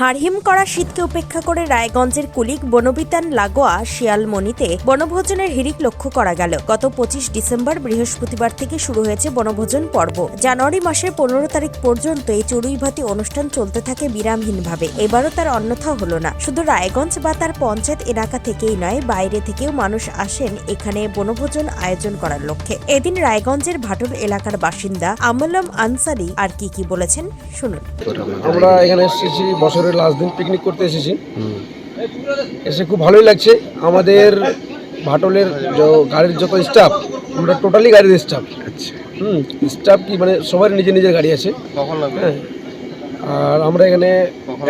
হাড়হিম করা শীতকে উপেক্ষা করে রায়গঞ্জের কুলিক বনবিতান লাগোয়া শিয়ালমণিতে বনভোজনের হিড়িক লক্ষ্য করা গেল। গত পঁচিশ ডিসেম্বর বৃহস্পতিবার থেকে শুরু হয়েছে বনভোজন পর্ব। জানুয়ারি মাসের পনেরো তারিখ পর্যন্ত এই চড়ুইভাতি অনুষ্ঠান চলতে থাকে বিরামহীনভাবে। এবারও তার অন্যথা হলো না। শুধু রায়গঞ্জ বা তার পঞ্চায়েত এলাকা থেকেই নয়, বাইরে থেকেও মানুষ আসেন এখানে বনভোজন আয়োজন করার লক্ষ্যে। এদিন রায়গঞ্জের ভাটুর এলাকার বাসিন্দা আমলম আনসারি আর কি কি বলেছেন শুনুন। আমরা এখানে এসেছি বছরের লাস্ট দিন পিকনিক করতে এসেছি। এসে খুব ভালোই লাগছে। আমাদের ভাটলের গাড়ির যত স্টাফ আমরা টোটালি গাড়ির স্টাফ আচ্ছা। হুম স্টাফ কি মানে সবার নিজের নিজের গাড়ি আছে। হ্যাঁ। আর আমরা এখানে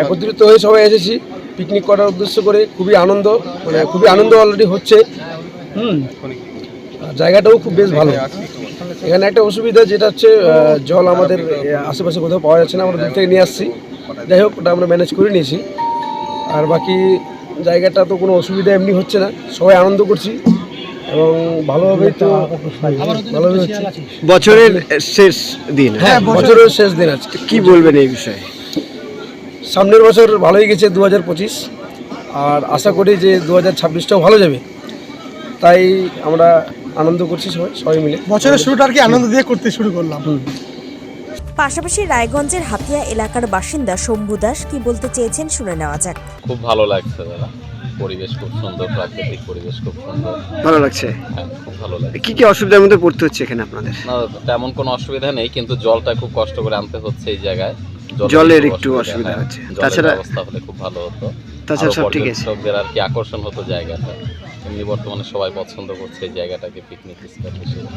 একত্রিত হয়ে সবাই এসেছি। পিকনিক করার উদ্দেশ্য করে খুবই আনন্দ মানে খুবই আনন্দ অলরেডি হচ্ছে। হুম। জায়গাটাও খুব বেশ ভালো। এখানে একটা অসুবিধা যেটা হচ্ছে জল আমাদের আশেপাশে কোথাও পাওয়া যাচ্ছে না। আমরা দূর থেকে নিয়ে আসছি। যাই হোক ওটা আমরা ম্যানেজ করে নিয়েছি। আর বাকি জায়গাটা তো কোনো অসুবিধা এমনি হচ্ছে না। সবাই আনন্দ করছি এবং ভালোভাবেই তো ভালোভাবে হচ্ছে। বছরের শেষ দিন। হ্যাঁ বছরের শেষ দিন আজকে। কি বলবেন এই বিষয়ে? সামনের বছর ভালোই গেছে দু হাজার পঁচিশ। আর আশা করি যে দু হাজার ছাব্বিশটাও ভালো যাবে। তাই আমরা আনন্দ করছি সবাই সবাই মিলে। বছরের শুরুটা আর কি আনন্দ দিয়ে করতে শুরু করলাম। পাশাপাশি রায়গঞ্জের হাতিয়া এলাকার বাসিন্দা শম্ভু দাস কি বলতে চেয়েছেন শুনে নেওয়া যাক। খুব ভালো লাগছে দাদা। পরিবেশ খুব সুন্দর প্রাকৃতিক পরিবেশ খুব সুন্দর। ভালো লাগছে? হ্যাঁ খুব ভালো লাগে কি কি অসুবিধার মধ্যে পড়তে হচ্ছে এখানে আপনাদের? না তেমন কোনো অসুবিধা নেই কিন্তু জলটা খুব কষ্ট করে আনতে হচ্ছে এই জায়গায়। জলের জলের খুব একটু অসুবিধা হ্যাঁ। হচ্ছে। জলের তাছাড়া- ব্যবস্থা হলে খুব ভালো হতো। তাছাড়া আরও সব ঠিক আছে। পর্যটকদের আর কি আকর্ষণ হতো জায়গাটা। এমনি বর্তমানে সবাই পছন্দ করছে এই জায়গাটাকে পিকনিক স্পট হিসেবে।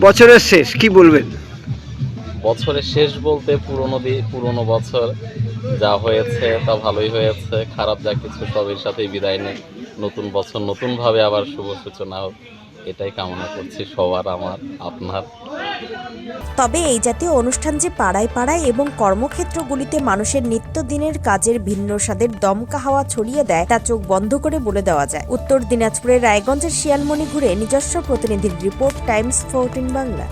বছরের শেষ কি বলবেন? বছরের শেষ বলতে পুরনো পুরনো বছর যা হয়েছে তা ভালোই হয়েছে, খারাপ যা কিছু সবের সাথেই বিদায় নেই। নতুন বছর নতুনভাবে আবার শুভ সূচনা হোক, এটাই কামনা করছি সবার, আমার, আপনার। তবে এই জাতীয় অনুষ্ঠান যে পাড়ায় পাড়ায় এবং কর্মক্ষেত্রগুলিতে মানুষের নিত্যদিনের কাজের ভিন্ন স্বাদের দমকা হাওয়া ছড়িয়ে দেয়, তা চোখ বন্ধ করে বলে দেওয়া যায়। উত্তর দিনাজপুরের রায়গঞ্জের শিয়ালমণি ঘুরে নিজস্ব প্রতিনিধির রিপোর্ট, টাইমস, ফোরটিন বাংলা।